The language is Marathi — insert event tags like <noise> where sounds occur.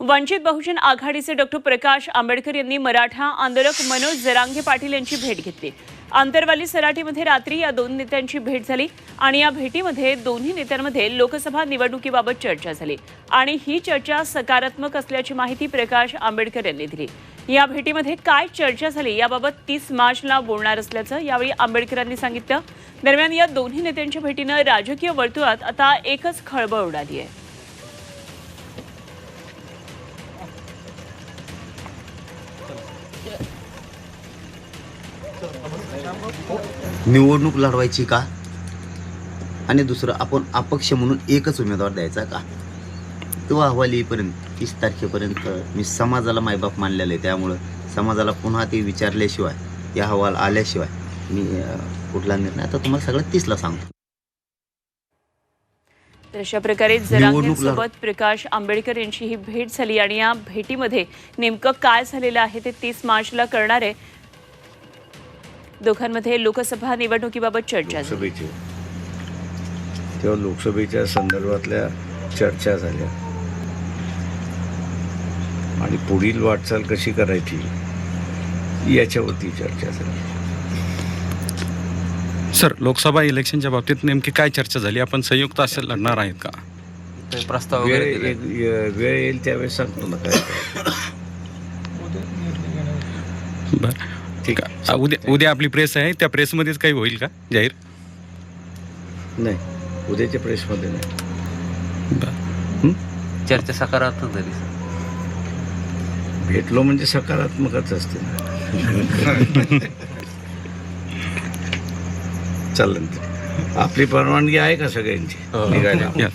वंचित बहुजन आघाडीचे डॉक्टर प्रकाश आंबेडकर यांनी मराठा आंदोलक मनोज जरांगे पाटील यांची भेट घेतली. आंतरवाली सराटीमध्ये रात्री या दोन नेत्यांची भेट झाली आणि या भेटीमध्ये दोन्ही नेत्यांमध्ये लोकसभा निवडणुकीबाबत चर्चा झाली आणि ही चर्चा सकारात्मक असल्याची माहिती प्रकाश आंबेडकर यांनी दिली. या भेटीमध्ये काय चर्चा झाली याबाबत तीस मार्चला बोलणार असल्याचं यावेळी आंबेडकरांनी सांगितलं. दरम्यान या दोन्ही नेत्यांच्या भेटीनं राजकीय वर्तुळात आता एकच खळबळ उडाली आहे. निवडणूक लढवायची का? आणि दुसरं आपण अपक्ष म्हणून एकच उमेदवार द्यायचा का? तो अहवाल येईपर्यंत तीस तारखेपर्यंत मी समाजाला मायबाप मानलेलं आहे. त्यामुळं समाजाला पुन्हा ते विचारल्याशिवाय या अहवाल आल्याशिवाय मी कुठला निर्णय? आता तुम्हाला सगळं तीसला सांगतो. तर अशा प्रकारे जरांगेसोबत प्रकाश आंबेडकर यांची ही भेट झाली आणि या भेटीमध्ये नेमकं काय झालेलं आहे ते तीस मार्चला करणार आहे. दोघांमध्ये लोकसभा निवडणुकीबाबत चर्चा लोकसभेची. तेव्हा लोकसभेच्या संदर्भातल्या चर्चा झाल्या. आणि पुढील वाटचाल कशी करायची याच्यावरती चर्चा झाली. सर लोकसभा इलेक्शनच्या बाबतीत नेमकी काय चर्चा झाली? आपण संयुक्त असे लढणार आहेत का? काही प्रस्ताव वेळ वगैरे य- वेळ येईल त्यावेळेस सांगतो ना काय. बरं. ठीक. आहे उद्या उद्या आपली प्रेस आहे त्या प्रेसमध्येच काही होईल का? जाहीर? नाही. उद्याच्या प्रेसमध्ये नाही. बरं. चर्चा सकारात्मक झाली सर. भेटलो म्हणजे सकारात्मकच असते ना. <laughs> चालेल. आपली परवानगी आहे का सगळ्यांची? निघायला. या.